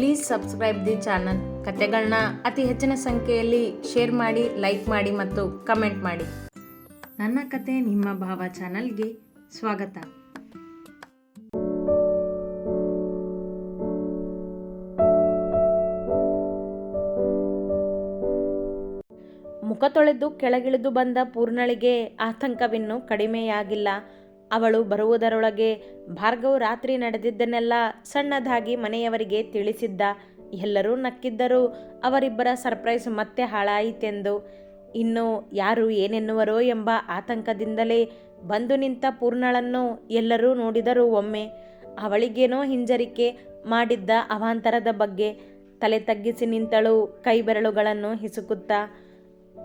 Please subscribe the channel ಕತೆಗಳನ್ನ ಅತಿ ಹೆಚ್ಚಿನ ಸಂಖ್ಯೆಯಲ್ಲಿ ಶೇರ್ ಮಾಡಿ ಲೈಕ್ ಮಾಡಿ ಮತ್ತು ಕಮೆಂಟ್ ಮಾಡಿ. ನನ್ನ ಕತೆ ನಿಮ್ಮ ಭಾವ ಚಾನಲ್ಗೆ ಸ್ವಾಗತ. ಮುಖ ತೊಳೆದು ಕೆಳಗಿಳಿದು ಬಂದ ಪೂರ್ಣಳಿಗೆ ಆತಂಕವಿನ್ನೂ ಕಡಿಮೆಯಾಗಿಲ್ಲ. ಅವಳು ಬರುವುದರೊಳಗೆ ಭಾರ್ಗವ್ ರಾತ್ರಿ ನಡೆದಿದ್ದನ್ನೆಲ್ಲ ಸಣ್ಣದಾಗಿ ಮನೆಯವರಿಗೆ ತಿಳಿಸಿದ್ದ. ಎಲ್ಲರೂ ನಕ್ಕಿದ್ದರೂ. ಅವರಿಬ್ಬರ ಸರ್ಪ್ರೈಸ್ ಮತ್ತೆ ಹಾಳಾಯಿತೆಂದು. ಇನ್ನು ಯಾರು ಏನೆನ್ನುವರೋ ಎಂಬ ಆತಂಕದಿಂದಲೇ ಬಂದು ನಿಂತ ಪೂರ್ಣಳನ್ನು ಎಲ್ಲರೂ ನೋಡಿದರು ಒಮ್ಮೆ. ಅವಳಿಗೇನೋ ಹಿಂಜರಿಕೆ ಮಾಡಿದ್ದ ಅವಾಂತರದ ಬಗ್ಗೆ ತಲೆ ತಗ್ಗಿಸಿ ನಿಂತಳು ಕೈ ಬೆರಳುಗಳನ್ನು ಹಿಸುಕುತ್ತಾ.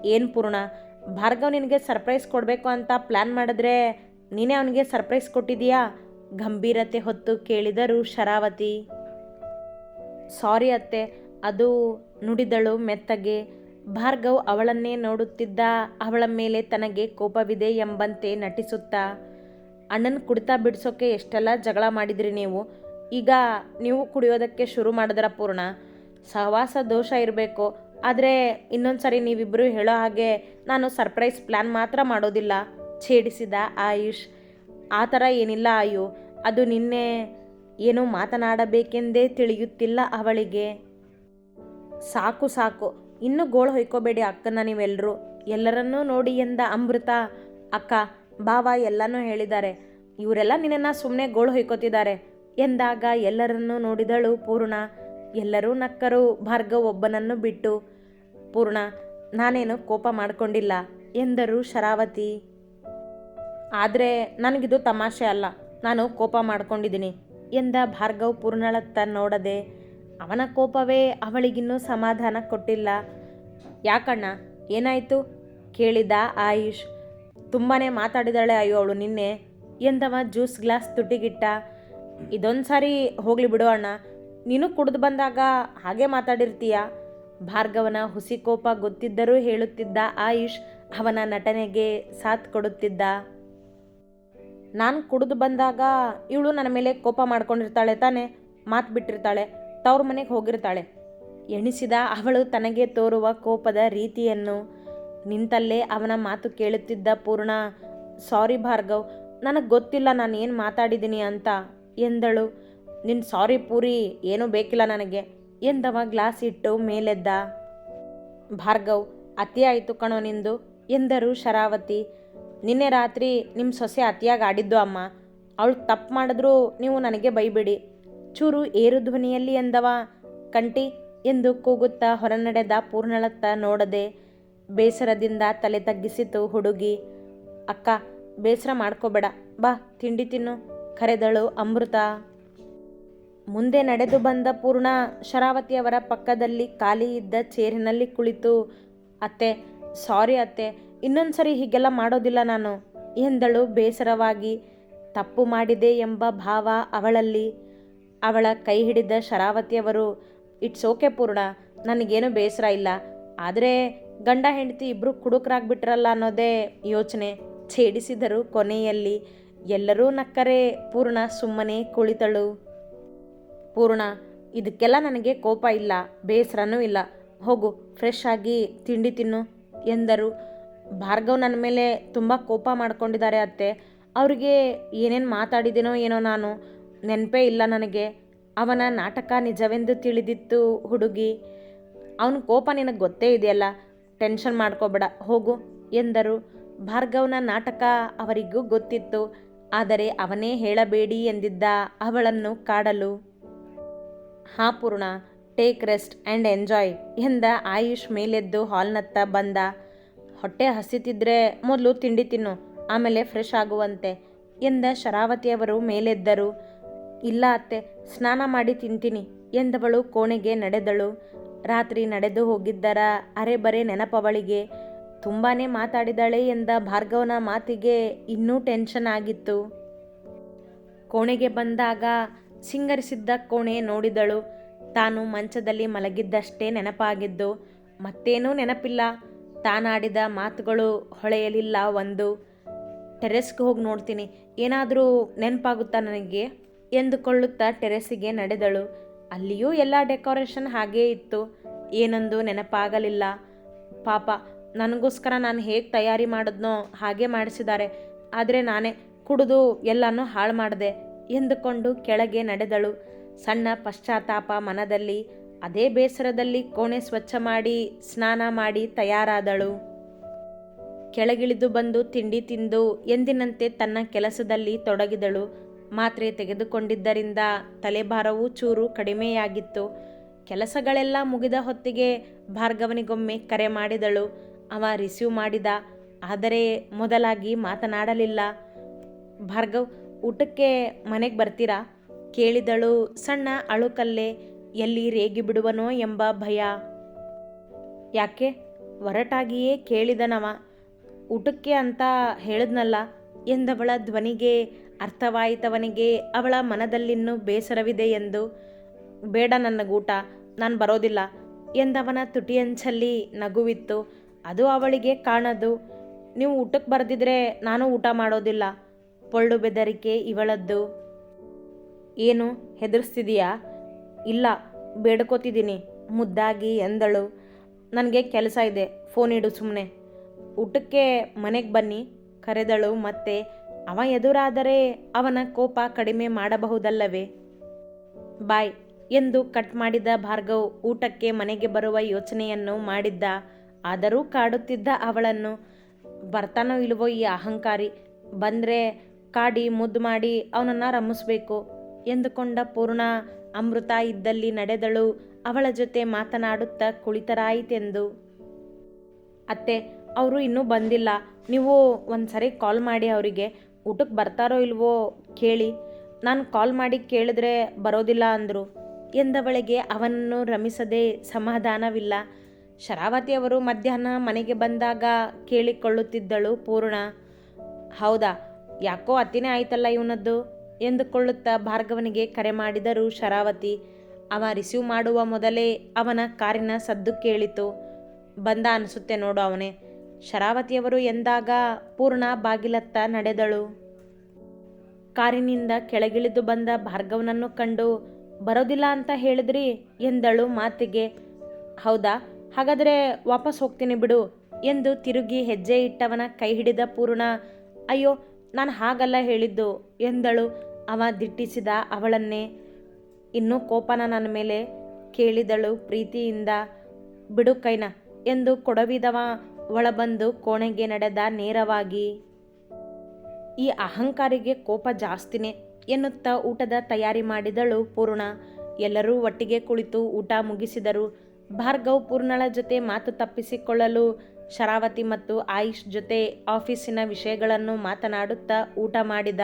ಏನು ಪೂರ್ಣ, ಭಾರ್ಗವ್ ನಿನಗೆ ಸರ್ಪ್ರೈಸ್ ಕೊಡಬೇಕು ಅಂತ ಪ್ಲ್ಯಾನ್ ಮಾಡಿದ್ರೆ ನೀನೇ ಅವನಿಗೆ ಸರ್ಪ್ರೈಸ್ ಕೊಟ್ಟಿದೀಯಾ ಗಂಭೀರತೆ ಹೊತ್ತು ಕೇಳಿದರು ಶರಾವತಿ. ಸಾರಿ ಅತ್ತೆ, ಅದು ನುಡಿದಳು ಮೆತ್ತಗೆ. ಭಾರ್ಗವ್ ಅವಳನ್ನೇ ನೋಡುತ್ತಿದ್ದ ಅವಳ ಮೇಲೆ ತನಗೆ ಕೋಪವಿದೆ ಎಂಬಂತೆ ನಟಿಸುತ್ತಾ. ಅಣ್ಣನ ಕುಡಿತಾ ಬಿಡಿಸೋಕೆ ಎಷ್ಟೆಲ್ಲ ಜಗಳ ಮಾಡಿದ್ರಿ ನೀವು? ಈಗ ನೀವು ಕುಡಿಯೋದಕ್ಕೆ ಶುರು ಮಾಡಿದ್ರ ಪೂರ್ಣ. ಸಹವಾಸ ದೋಷ ಇರಬೇಕು. ಆದರೆ ಇನ್ನೊಂದು ಸರಿ ನೀವಿಬ್ಬರು ಹೇಳೋ ಹಾಗೆ ನಾನು ಸರ್ಪ್ರೈಸ್ ಪ್ಲ್ಯಾನ್ ಮಾತ್ರ ಮಾಡೋದಿಲ್ಲ. ಛೇಡಿಸಿದ ಆಯುಷ್, ಆ ಥರ ಏನಿಲ್ಲ ಆಯು, ಅದು ನಿನ್ನೆ ಏನು ಮಾತನಾಡಬೇಕೆಂದೇ ತಿಳಿಯುತ್ತಿಲ್ಲ ಅವಳಿಗೆ. ಸಾಕು ಸಾಕು, ಇನ್ನೂ ಗೋಳು ಹೊಯ್ಕೋಬೇಡಿ ಅಕ್ಕನ ನೀವೆಲ್ಲರೂ ಎಲ್ಲರನ್ನೂ ನೋಡಿ ಎಂದ ಅಮೃತ, ಅಕ್ಕ ಬಾವ ಎಲ್ಲನೂ ಹೇಳಿದ್ದಾರೆ. ಇವರೆಲ್ಲ ನಿನ್ನನ್ನು ಸುಮ್ಮನೆ ಗೋಳು ಹೊಯ್ಕೋತಿದ್ದಾರೆ ಎಂದಾಗ ಎಲ್ಲರನ್ನೂ ನೋಡಿದಳು ಪೂರ್ಣ. ಎಲ್ಲರೂ ನಕ್ಕರು ಭಾರ್ಗ ಒಬ್ಬನನ್ನು ಬಿಟ್ಟು, ಪೂರ್ಣ, ನಾನೇನು ಕೋಪ ಮಾಡಿಕೊಂಡಿಲ್ಲ ಎಂದರು ಶರಾವತಿ. ಆದರೆ ನನಗಿದು ತಮಾಷೆ ಅಲ್ಲ. ನಾನು ಕೋಪ ಮಾಡ್ಕೊಂಡಿದ್ದೀನಿ. ಎಂದ ಭಾರ್ಗವ್ ಪೂರ್ಣಳತ್ತ ನೋಡದೆ, ಅವನ ಕೋಪವೇ ಅವಳಿಗಿನ್ನೂ ಸಮಾಧಾನ ಕೊಟ್ಟಿಲ್ಲ. ಯಾಕಣ್ಣ, ಏನಾಯಿತು? ಕೇಳಿದ ಆಯುಷ್. ತುಂಬಾ ಮಾತಾಡಿದಾಳೆ ಅಯ್ಯೋ ಅವಳು ನಿನ್ನೆ. ಎಂದವ ಜ್ಯೂಸ್ ಗ್ಲಾಸ್ ತುಟಿಗಿಟ್ಟ. ಇದೊಂದು ಸಾರಿ ಹೋಗ್ಲಿ ಬಿಡು ಅಣ್ಣ. ನೀನು ಕುಡಿದು ಬಂದಾಗ ಹಾಗೆ ಮಾತಾಡಿರ್ತೀಯ? ಭಾರ್ಗವನ ಹುಸಿ ಕೋಪ ಗೊತ್ತಿದ್ದರೂ ಹೇಳುತ್ತಿದ್ದ ಆಯುಷ್ ಅವನ ನಟನೆಗೆ ಸಾಥ್ ಕೊಡುತ್ತಿದ್ದ. ನಾನು ಕುಡಿದು ಬಂದಾಗ ಇವಳು ನನ್ನ ಮೇಲೆ ಕೋಪ ಮಾಡ್ಕೊಂಡಿರ್ತಾಳೆ ತಾನೆ, ಮಾತು ಬಿಟ್ಟಿರ್ತಾಳೆ, ತವ್ರ ಮನೆಗೆ ಹೋಗಿರ್ತಾಳೆ. ಎಣಿಸಿದ ಅವಳು ತನಗೆ ತೋರುವ ಕೋಪದ ರೀತಿಯನ್ನು ನಿಂತಲ್ಲೇ ಅವನ ಮಾತು ಕೇಳುತ್ತಿದ್ದ ಪೂರ್ಣ, ಸಾರಿ ಭಾರ್ಗವ್, ನನಗೆ ಗೊತ್ತಿಲ್ಲ ನಾನು ಏನು ಮಾತಾಡಿದ್ದೀನಿ ಅಂತ, ಎಂದಳು. ನಿನ್ನ ಸಾರಿ ಪೂರಿ ಏನೂ ಬೇಕಿಲ್ಲ ನನಗೆ, ಎಂದವ ಗ್ಲಾಸ್ ಇಟ್ಟು ಮೇಲೆದ್ದ. ಭಾರ್ಗವ್ ಅತಿಯಾಯಿತು ಕಣೋ ನಿಂದು, ಎಂದರು ಶರಾವತಿ. ನಿನ್ನೆ ರಾತ್ರಿ ನಿಮ್ಮ ಸೊಸೆ ಅತಿಯಾಗಿ ಆಡಿದ್ದು ಅಮ್ಮ. ಅವಳು ತಪ್ಪು ಮಾಡಿದ್ರೂ ನೀವು ನನಗೆ ಬೈಬಿಡಿ. ಚೂರು ಏರು ಧ್ವನಿಯಲ್ಲಿ ಎಂದವ. ಕಂಟಿ ಎಂದು ಕೂಗುತ್ತಾ ಹೊರನಡೆದ ಪೂರ್ಣಳತ್ತ ನೋಡದೆ ಬೇಸರದಿಂದ ತಲೆ ತಗ್ಗಿಸಿತು ಹುಡುಗಿ. ಅಕ್ಕ, ಬೇಸರ ಮಾಡ್ಕೋಬೇಡ. ಬಾ, ತಿಂಡಿ ತಿನ್ನು, ಕರೆದಳು ಅಮೃತ. ಮುಂದೆ ನಡೆದು ಬಂದ ಪೂರ್ಣ ಶರಾವತಿಯವರ ಪಕ್ಕದಲ್ಲಿ ಖಾಲಿ ಇದ್ದ ಚೇರಿನಲ್ಲಿ ಕುಳಿತು, ಅತ್ತೆ ಸಾರಿ ಅತ್ತೆ ಇನ್ನೊಂದು ಸರಿ ಹೀಗೆಲ್ಲ ಮಾಡೋದಿಲ್ಲ ನಾನು. ಎಂದಳು ಬೇಸರವಾಗಿ, ತಪ್ಪು ಮಾಡಿದೆ ಎಂಬ ಭಾವ ಅವಳಲ್ಲಿ. ಅವಳ ಕೈ ಹಿಡಿದ ಶರಾವತಿಯವರು ಇಟ್ಸ್ ಓಕೆ ಪೂರ್ಣ, ನನಗೇನು ಬೇಸರ ಇಲ್ಲ. ಆದರೆ ಗಂಡ ಹೆಂಡತಿ ಇಬ್ಬರು ಕುಡುಕರಾಗ್ಬಿಟ್ರಲ್ಲ ಅನ್ನೋದೇ ಯೋಚನೆ, ಛೇಡಿಸಿದರು ಕೊನೆಯಲ್ಲಿ. ಎಲ್ಲರೂ ನಕ್ಕರೆ, ಪೂರ್ಣ ಸುಮ್ಮನೆ ಕುಳಿತಳು. ಪೂರ್ಣ, ಇದಕ್ಕೆಲ್ಲ ನನಗೆ ಕೋಪ ಇಲ್ಲ, ಬೇಸರನೂ ಇಲ್ಲ. ಹೋಗು ಫ್ರೆಶ್ ಆಗಿ ತಿಂಡಿ ತಿನ್ನು, ಎಂದರು. ಭಾರ್ಗವ್ ನನ್ನ ಮೇಲೆ ತುಂಬ ಕೋಪ ಮಾಡ್ಕೊಂಡಿದ್ದಾರೆ ಅತ್ತೆ. ಅವರಿಗೆ ಏನೇನು ಮಾತಾಡಿದೀನೋ ಏನೋ ನಾನು ನೆನಪೇ ಇಲ್ಲ ನನಗೆ. ಅವನ ನಾಟಕ ನಿಜವೆಂದು ತಿಳಿದಿತ್ತು ಹುಡುಗಿ. ಅವನ ಕೋಪ ನಿನಗೆ ಗೊತ್ತೇ ಇದೆಯಲ್ಲ? ಟೆನ್ಷನ್ ಮಾಡ್ಕೋಬೇಡ, ಹೋಗು ಎಂದರು. ಭಾರ್ಗವ್ನ ನಾಟಕ ಅವರಿಗೂ ಗೊತ್ತಿತ್ತು, ಆದರೆ ಅವನೇ ಹೇಳಬೇಡಿ ಎಂದಿದ್ದ ಅವಳನ್ನು ಕಾಡಲು. ಹಾ ಪೂರ್ಣ, ಟೇಕ್ ರೆಸ್ಟ್ ಆ್ಯಂಡ್ ಎಂಜಾಯ್ ಎಂದ ಆಯುಷ್ ಮೇಲೆದ್ದು ಹಾಲ್ನತ್ತ ಬಂದ. ಹೊಟ್ಟೆ ಹಸಿತಿದ್ರೆ ಮೊದಲು ತಿಂಡಿ ತಿನ್ನು, ಆಮೇಲೆ ಫ್ರೆಶ್ ಆಗುವಂತೆ ಎಂದ ಶರಾವತಿಯವರು ಮೇಲೆದ್ದರು. ಇಲ್ಲ ಅತ್ತೆ, ಸ್ನಾನ ಮಾಡಿ ತಿಂತೀನಿ ಎಂದವಳು ಕೋಣೆಗೆ ನಡೆದಳು. ರಾತ್ರಿ ನಡೆದು ಹೋಗಿದ್ದರ ಅರೆಬರೆ ನೆನಪವಳಿಗೆ ತುಂಬಾ ಮಾತಾಡಿದಳೆ ಎಂದ ಭಾರ್ಗವನ ಮಾತಿಗೆ ಇನ್ನೂ ಟೆನ್ಷನ್ ಆಗಿತ್ತು. ಕೋಣೆಗೆ ಬಂದಾಗ ಸಿಂಗರಿಸಿದ್ದ ಕೋಣೆ ನೋಡಿದಳು. ತಾನು ಮಂಚದಲ್ಲಿ ಮಲಗಿದ್ದಷ್ಟೇ ನೆನಪಾಗಿದ್ದು. ಮತ್ತೇನೂ ನೆನಪಿಲ್ಲ. ತಾನಾಡಿದ ಮಾತುಗಳು ಹೊಳೆಯಲಿಲ್ಲ ಒಂದು. ಟೆರೆಸ್ಗೆ ಹೋಗಿ ನೋಡ್ತೀನಿ. ಏನಾದರೂ ನೆನಪಾಗುತ್ತಾ ನನಗೆ? ಎಂದುಕೊಳ್ಳುತ್ತಾ ಟೆರೆಸ್ಸಿಗೆ ನಡೆದಳು. ಅಲ್ಲಿಯೂ ಎಲ್ಲ ಡೆಕೋರೇಷನ್ ಹಾಗೇ ಇತ್ತು. ಏನೊಂದು ನೆನಪಾಗಲಿಲ್ಲ. ಪಾಪ, ನನಗೋಸ್ಕರ ನಾನು ಹೇಗೆ ತಯಾರಿ ಮಾಡಿದ್ನೋ ಹಾಗೆ ಮಾಡಿಸಿದ್ದಾರೆ. ಆದರೆ ನಾನೇ ಕುಡಿದು ಎಲ್ಲನೂ ಹಾಳು ಮಾಡಿದೆ ಎಂದುಕೊಂಡು ಕೆಳಗೆ ನಡೆದಳು. ಸಣ್ಣ ಪಶ್ಚಾತ್ತಾಪ ಮನದಲ್ಲಿ ಅದೇ ಬೇಸರದಲ್ಲಿ ಕೋಣೆ ಸ್ವಚ್ಛ ಮಾಡಿ, ಸ್ನಾನ ಮಾಡಿ ತಯಾರಾದಳು. ಕೆಳಗಿಳಿದು ಬಂದು ತಿಂಡಿ ತಿಂದು ಎಂದಿನಂತೆ ತನ್ನ ಕೆಲಸದಲ್ಲಿ ತೊಡಗಿದಳು. ಮಾತ್ರೆ ತೆಗೆದುಕೊಂಡಿದ್ದರಿಂದ ತಲೆಭಾರವೂ ಚೂರು ಕಡಿಮೆಯಾಗಿತ್ತು. ಕೆಲಸಗಳೆಲ್ಲ ಮುಗಿದ ಹೊತ್ತಿಗೆ ಭಾರ್ಗವನಿಗೊಮ್ಮೆ ಕರೆ ಮಾಡಿದಳು. ಅವ ರಿಸೀವ್ ಮಾಡಿದ, ಆದರೆ ಮೊದಲಾಗಿ ಮಾತನಾಡಲಿಲ್ಲ. ಭಾರ್ಗವ್, ಊಟಕ್ಕೆ ಮನೆಗೆ ಬರ್ತೀರಾ? ಕೇಳಿದಳು ಸಣ್ಣ ಅಳುಕಲ್ಲೇ ಎಲ್ಲಿ ರೇಗಿ ಬಿಡುವನೋ ಎಂಬ ಭಯ. ಯಾಕೆ? ಒರಟಾಗಿಯೇ ಕೇಳಿದನವ. ಊಟಕ್ಕೆ ಅಂತ ಹೇಳಿದ್ನಲ್ಲ, ಎಂದವಳ ಧ್ವನಿಗೆ ಅರ್ಥವಾಯಿತವನಿಗೆ ಅವಳ ಮನದಲ್ಲಿನ್ನೂ ಬೇಸರವಿದೆ ಎಂದು. ಬೇಡ ನನಗೂಟ ನಾನು ಬರೋದಿಲ್ಲ, ಎಂದವನ ತುಟಿಯಂಚಲ್ಲಿ ನಗುವಿತ್ತು. ಅದು ಅವಳಿಗೆ ಕಾಣದು. ನೀವು ಊಟಕ್ಕೆ ಬರೆದಿದ್ರೆ ನಾನು ಊಟ ಮಾಡೋದಿಲ್ಲ, ಪೊಳ್ಳು ಬೆದರಿಕೆ ಇವಳದ್ದು. ಏನು, ಹೆದರ್ಸ್ತಿದೀಯಾ? ಇಲ್ಲ ಬೇಡ್ಕೋತಿದ್ದೀನಿ ಮುದ್ದಾಗಿ ಎಂದಳು. ನನಗೆ ಕೆಲಸ ಇದೆ, ಫೋನ್ ಇಡು ಸುಮ್ಮನೆ ಊಟಕ್ಕೆ ಮನೆಗೆ ಬನ್ನಿ, ಕರೆದಳು ಮತ್ತೆ, ಅವ ಎದುರಾದರೆ ಅವನ ಕೋಪ ಕಡಿಮೆ ಮಾಡಬಹುದಲ್ಲವೇ? ಬಾಯ್, ಎಂದು ಕಟ್ ಮಾಡಿದ ಭಾರ್ಗವ್ ಊಟಕ್ಕೆ ಮನೆಗೆ ಬರುವ ಯೋಚನೆಯನ್ನು ಮಾಡಿದ್ದ, ಆದರೂ ಕಾಡುತ್ತಿದ್ದ ಅವಳನ್ನು, ಬರ್ತಾನೋ ಇಲ್ವೋ ಈ ಅಹಂಕಾರಿ, ಬಂದರೆ ಕಾಡಿ ಮುದ್ದು ಮಾಡಿ ಅವನನ್ನು ರಮಿಸ್ಬೇಕು ಎಂದುಕೊಂಡ ಪೂರ್ಣ ಅಮೃತ ಇದ್ದಲ್ಲಿ ನಡೆದಳು. ಅವಳ ಜೊತೆ ಮಾತನಾಡುತ್ತಾ ಕುಳಿತರಾಯಿತೆಂದು. ಅತ್ತೆ, ಅವರು ಇನ್ನೂ ಬಂದಿಲ್ಲ. ನೀವು ಒಂದು ಸರಿ ಕಾಲ್ ಮಾಡಿ ಅವರಿಗೆ. ಊಟಕ್ಕೆ ಬರ್ತಾರೋ ಇಲ್ವೋ ಕೇಳಿ. ನಾನು ಕಾಲ್ ಮಾಡಿ ಕೇಳಿದ್ರೆ ಬರೋದಿಲ್ಲ ಅಂದರು. ಎಂದವಳಿಗೆ ಅವನನ್ನು ರಮಿಸದೆ ಸಮಾಧಾನವಿಲ್ಲ. ಶರಾವತಿಯವರು ಮಧ್ಯಾಹ್ನ ಮನೆಗೆ ಬಂದಾಗ ಕೇಳಿಕೊಳ್ಳುತ್ತಿದ್ದಳು ಪೂರ್ಣ. ಹೌದಾ, ಯಾಕೋ ಅತ್ತಿನೇ ಆಯ್ತಲ್ಲ ಇವನದ್ದು? ಎಂದುಕೊಳ್ಳುತ್ತಾ ಭಾರ್ಗವನಿಗೆ ಕರೆ ಮಾಡಿದರು, ಶರಾವತಿ, ಅವ ರಿಸೀವ್ ಮಾಡುವ ಮೊದಲೇ ಅವನ ಕಾರಿನ ಸದ್ದು ಕೇಳಿತು. ಬಂದ ಅನಿಸುತ್ತೆ ನೋಡು ಅವನೇ. ಶರಾವತಿಯವರು ಎಂದಾಗ ಪೂರ್ಣ ಬಾಗಿಲತ್ತ ನಡೆದಳು. ಕಾರಿನಿಂದ ಕೆಳಗಿಳಿದು ಬಂದ ಭಾರ್ಗವನನ್ನು ಕಂಡು, ಬರೋದಿಲ್ಲ ಅಂತ ಹೇಳಿದ್ರಿ? ಎಂದಳು ಮಾತಿಗೆ. ಹೌದಾ? ಹಾಗಾದರೆ ವಾಪಸ್ ಹೋಗ್ತೀನಿ ಬಿಡು ಎಂದು ತಿರುಗಿ ಹೆಜ್ಜೆ ಇಟ್ಟವನ ಕೈ ಹಿಡಿದ ಪೂರ್ಣ, ಅಯ್ಯೋ ನಾನು ಹಾಗಲ್ಲ ಹೇಳಿದ್ದು ಎಂದಳು. ಅವ ದಿಟ್ಟಿಸಿದ ಅವಳನ್ನೇ ಇನ್ನೂ ಕೋಪನ ನನ್ನ ಮೇಲೆ ಕೇಳಿದಳು ಪ್ರೀತಿಯಿಂದ. ಬಿಡು ಕೈನ ಎಂದು ಕೊಡವಿದವ ಒಳಬಂದು ಕೋಣೆಗೆ ನಡೆದ ನೇರವಾಗಿ. ಈ ಅಹಂಕಾರಿಗೆ ಕೋಪ ಜಾಸ್ತಿನೇ ಎನ್ನುತ್ತಾ ಊಟದ ತಯಾರಿ ಮಾಡಿದಳು ಪೂರ್ಣ. ಎಲ್ಲರೂ ಒಟ್ಟಿಗೆ ಕುಳಿತು ಊಟ ಮುಗಿಸಿದರು. ಭಾರ್ಗವ್ ಪೂರ್ಣಳ ಜೊತೆ ಮಾತು ತಪ್ಪಿಸಿಕೊಳ್ಳಲು ಶರಾವತಿ ಮತ್ತು ಆಯುಷ್ ಜೊತೆ ಆಫೀಸಿನ ವಿಷಯಗಳನ್ನು ಮಾತನಾಡುತ್ತಾ ಊಟ ಮಾಡಿದ.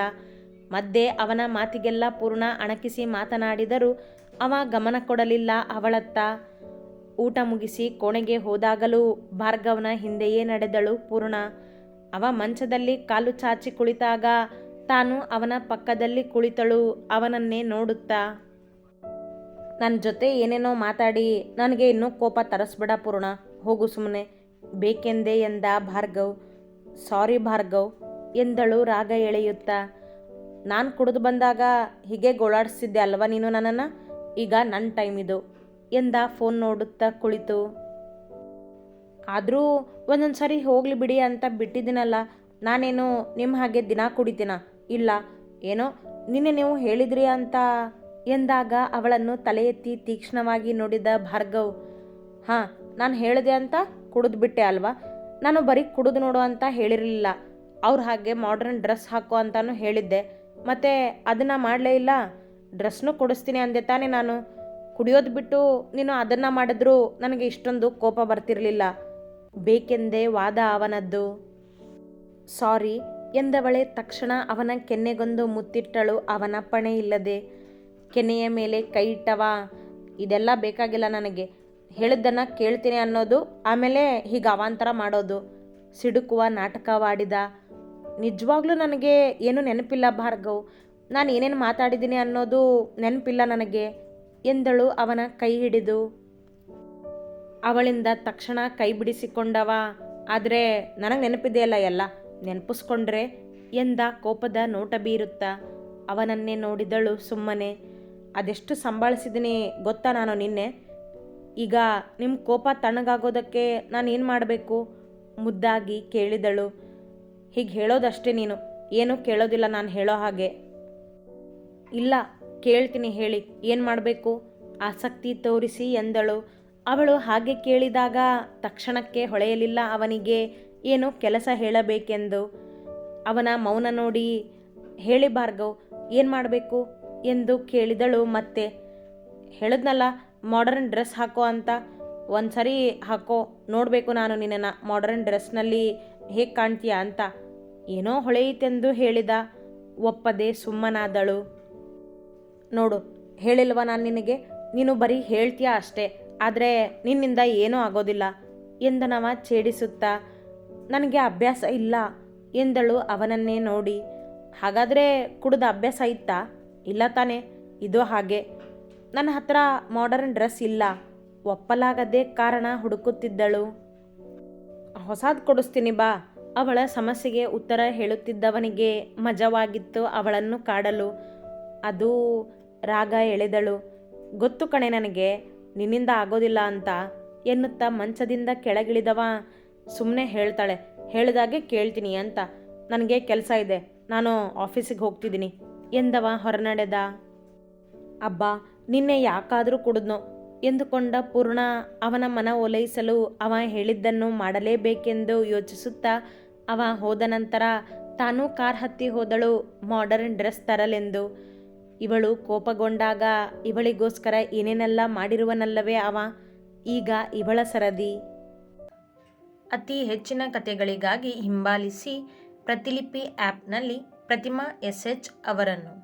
ಮಧ್ಯೆ ಅವನ ಮಾತಿಗೆಲ್ಲ ಪೂರ್ಣ ಅಣಕಿಸಿ ಮಾತನಾಡಿದರೂ ಅವ ಗಮನ ಕೊಡಲಿಲ್ಲ ಅವಳತ್ತ. ಊಟ ಮುಗಿಸಿ ಕೋಣೆಗೆ ಹೋದಾಗಲೂ ಭಾರ್ಗವನ ಹಿಂದೆಯೇ ನಡೆದಳು ಪೂರ್ಣ. ಅವ ಮಂಚದಲ್ಲಿ ಕಾಲು ಚಾಚಿ ಕುಳಿತಾಗ ತಾನು ಅವನ ಪಕ್ಕದಲ್ಲಿ ಕುಳಿತಳು ಅವನನ್ನೇ ನೋಡುತ್ತಾ. ನನ್ನ ಜೊತೆ ಏನೇನೋ ಮಾತಾಡಿ, ನನಗೆ ಇನ್ನೂ ಕೋಪ ತರಿಸ್ಬೇಡ ಪೂರ್ಣ, ಹೋಗು ಸುಮ್ಮನೆ ಬೇಕೆಂದೇ ಎಂದ ಭಾರ್ಗವ್. ಸಾರಿ ಭಾರ್ಗವ್, ಎಂದಳು ರಾಗ ಎಳೆಯುತ್ತಾ. ನಾನು ಕುಡಿದು ಬಂದಾಗ ಹೀಗೆ ಗೋಳಾಡಿಸಿದ್ದೆ ಅಲ್ವಾ ನೀನು ನನ್ನನ್ನು? ಈಗ ನನ್ನ ಟೈಮ್ ಇದು, ಎಂದ ಫೋನ್ ನೋಡುತ್ತಾ ಕುಳಿತು. ಆದರೂ ಒಂದೊಂದು ಸಾರಿ ಹೋಗಲಿ ಬಿಡಿ ಅಂತ ಬಿಟ್ಟಿದ್ದೀನಲ್ಲ, ನಾನೇನು ನಿಮ್ಮ ಹಾಗೆ ದಿನ ಕುಡಿತೀನ? ಇಲ್ಲ, ಏನೋ ನಿನ್ನೆ ನೀವು ಹೇಳಿದ್ರಿ ಅಂತ, ಎಂದಾಗ ಅವಳನ್ನು ತಲೆ ಎತ್ತಿ ತೀಕ್ಷ್ಣವಾಗಿ ನೋಡಿದ ಭಾರ್ಗವ್. ಹಾಂ, ನಾನು ಹೇಳಿದೆ ಅಂತ? ಕುಡಿದು ಬಿಟ್ಟೆ ಅಲ್ವಾ? ನಾನು ಬರೀ ಕುಡಿದು ನೋಡು ಅಂತ ಹೇಳಿರಲಿಲ್ಲ. ಅವ್ರ ಹಾಗೆ ಮಾಡ್ರನ್ ಡ್ರೆಸ್ ಹಾಕು ಅಂತಾನು ಹೇಳಿದ್ದೆ. ಮತ್ತು ಅದನ್ನು ಮಾಡಲೇ ಇಲ್ಲ? ಡ್ರೆಸ್ನು ಕೊಡಿಸ್ತೀನಿ ಅಂದೆ ತಾನೇ ನಾನು. ಕುಡಿಯೋದು ಬಿಟ್ಟು ನೀನು ಅದನ್ನು ಮಾಡಿದ್ರು ನನಗೆ ಇಷ್ಟೊಂದು ಕೋಪ ಬರ್ತಿರಲಿಲ್ಲ. ಬೇಕೆಂದೇ ವಾದ ಅವನದ್ದು. ಸಾರಿ, ಎಂದವಳೆ ತಕ್ಷಣ ಅವನ ಕೆನ್ನೆಗೊಂದು ಮುತ್ತಿಟ್ಟಳು ಅವನ ಪಣೆ ಇಲ್ಲದೆ. ಕೆನೆಯ ಮೇಲೆ ಕೈ ಇಟ್ಟವ. ಇದೆಲ್ಲ ಬೇಕಾಗಿಲ್ಲ ನನಗೆ. ಹೇಳಿದ್ದನ್ನು ಕೇಳ್ತೀನಿ ಅನ್ನೋದು, ಆಮೇಲೆ ಹೀಗೆ ಅವಾಂತರ ಮಾಡೋದು, ಸಿಡುಕುವ, ನಾಟಕವಾಡಿದ, ನಿಜವಾಗ್ಲೂ ನನಗೆ ಏನು ನೆನಪಿಲ್ಲ ಭಾರ್ಗವ್. ನಾನು ಏನೇನು ಮಾತಾಡಿದ್ದೀನಿ ಅನ್ನೋದು ನೆನಪಿಲ್ಲ ನನಗೆ. ಎಂದಳು ಅವನ ಕೈ ಹಿಡಿದು. ಅವಳಿಂದ ತಕ್ಷಣ ಕೈ ಬಿಡಿಸಿಕೊಂಡವ. ಆದರೆ ನನಗೆ ನೆನಪಿದೆಯಲ್ಲ ಎಲ್ಲ, ನೆನಪಿಸ್ಕೊಂಡ್ರೆ ಎಂದ ಕೋಪದ ನೋಟ ಬೀರುತ್ತಾ? ಅವನನ್ನೇ ನೋಡಿದಳು ಸುಮ್ಮನೆ. ಅದೆಷ್ಟು ಸಂಭಾಳಿಸಿದ್ದೀನಿ ಗೊತ್ತಾ ನಾನು ನಿನ್ನೆ? ಈಗ ನಿಮ್ಮ ಕೋಪ ತಣ್ಣಗಾಗೋದಕ್ಕೆ ನಾನು ಏನು ಮಾಡಬೇಕು? ಮುದ್ದಾಗಿ ಕೇಳಿದಳು. ಹೀಗೆ ಹೇಳೋದಷ್ಟೇ ನೀನು. ಏನೂ ಕೇಳೋದಿಲ್ಲ ನಾನು ಹೇಳೋ ಹಾಗೆ. ಇಲ್ಲ, ಕೇಳ್ತೀನಿ ಹೇಳಿ. ಏನು ಮಾಡಬೇಕು? ಆಸಕ್ತಿ ತೋರಿಸಿ ಎಂದಳು. ಅವಳು ಹಾಗೆ ಕೇಳಿದಾಗ ತಕ್ಷಣಕ್ಕೆ ಹೊಳೆಯಲಿಲ್ಲ ಅವನಿಗೆ. ಏನು ಕೆಲಸ ಹೇಳಬೇಕೆಂದು. ಅವನ ಮೌನ ನೋಡಿ, ಹೇಳಿ ಭಾರ್ಗವ್, ಏನು ಮಾಡಬೇಕು? ಎಂದು ಕೇಳಿದಳು ಮತ್ತೆ. ಹೇಳಿದ್ನಲ್ಲ ಮಾಡರ್ನ್ ಡ್ರೆಸ್ ಹಾಕೋ ಅಂತ ಒಂದು ಸರಿ ಹಾಕೋ, ನೋಡಬೇಕು ನಾನು ನಿನ್ನನ್ನು ಮಾಡರ್ನ್ ಡ್ರೆಸ್ನಲ್ಲಿ ಹೇಗೆ ಕಾಣ್ತೀಯ ಅಂತ. ಏನೋ ಹೊಳೆಯಿತೆಂದು ಹೇಳಿದ, ಒಪ್ಪದೆ ಸುಮ್ಮನಾದಳು. ನೋಡು, ಹೇಳಿಲ್ವ ನಾನು ನಿನಗೆ? ನೀನು ಬರೀ ಹೇಳ್ತೀಯ ಅಷ್ಟೇ, ಆದರೆ ನಿನ್ನಿಂದ ಏನೂ ಆಗೋದಿಲ್ಲ ಎಂದನವ ಛೇಡಿಸುತ್ತಾ. ನನಗೆ ಅಭ್ಯಾಸ ಇಲ್ಲ ಎಂದಳು ಅವನನ್ನೇ ನೋಡಿ. ಹಾಗಾದರೆ ಕುಡಿದ ಅಭ್ಯಾಸ ಇತ್ತಾ? ಇಲ್ಲ ತಾನೇ, ಇದು ಹಾಗೆ. ನನ್ನ ಹತ್ರ ಮಾಡರ್ನ್ ಡ್ರೆಸ್ ಇಲ್ಲ. ಒಪ್ಪಲಾಗದೇ ಕಾರಣ ಹುಡುಕುತ್ತಿದ್ದಳು. ಹೊಸಾದ್ ಕೊಡಿಸ್ತೀನಿ ಬಾ. ಅವಳ ಸಮಸ್ಯೆಗೆ ಉತ್ತರ ಹೇಳುತ್ತಿದ್ದವನಿಗೆ ಮಜವಾಗಿತ್ತು ಅವಳನ್ನು ಕಾಡಲು. ಅದು ರಾಗ ಎಳೆದಳು. ಗೊತ್ತು ಕಣೆ ನನಗೆ. ನಿನ್ನಿಂದ ಆಗೋದಿಲ್ಲ ಅಂತ ಎನ್ನುತ್ತಾ ಮಂಚದಿಂದ ಕೆಳಗಿಳಿದವ ಸುಮ್ಮನೆ ಹೇಳ್ತಾಳೆ. ಹೇಳಿದಾಗೆ ಕೇಳ್ತೀನಿ ಅಂತ. ನನಗೆ ಕೆಲಸ ಇದೆ. ನಾನು ಆಫೀಸಿಗೆ ಹೋಗ್ತಿದ್ದೀನಿ ಎಂದವ ಹೊರನಡೆದ. ಅಬ್ಬಾ ನಿನ್ನೆ ಯಾಕಾದರೂ ಕುಡಿದ್ನೋ? ಎಂದುಕೊಂಡ ಪೂರ್ಣ ಅವನ ಮನ ಓಲೈಸಲು ಅವ ಹೇಳಿದ್ದನ್ನು ಮಾಡಲೇಬೇಕೆಂದು ಯೋಚಿಸುತ್ತಾ ಅವ ಹೋದ ನಂತರ ತಾನೂ ಕಾರ್ ಹತ್ತಿ ಹೋದಳು ಮಾಡರ್ನ್ ಡ್ರೆಸ್ ತರಲೆಂದು. ಇವಳು ಕೋಪಗೊಂಡಾಗ ಇವಳಿಗೋಸ್ಕರ ಏನೇನೆಲ್ಲ ಮಾಡಿರುವನಲ್ಲವೇ ಅವ? ಈಗ ಇವಳ ಸರದಿ. ಅತಿ ಹೆಚ್ಚಿನ ಕಥೆಗಳಿಗಾಗಿ ಹಿಂಬಾಲಿಸಿ ಪ್ರತಿಲಿಪಿ ಆ್ಯಪ್ನಲ್ಲಿ ಪ್ರತಿಮಾ ಎಸ್ ಎಚ್ ಅವರನ್ನು.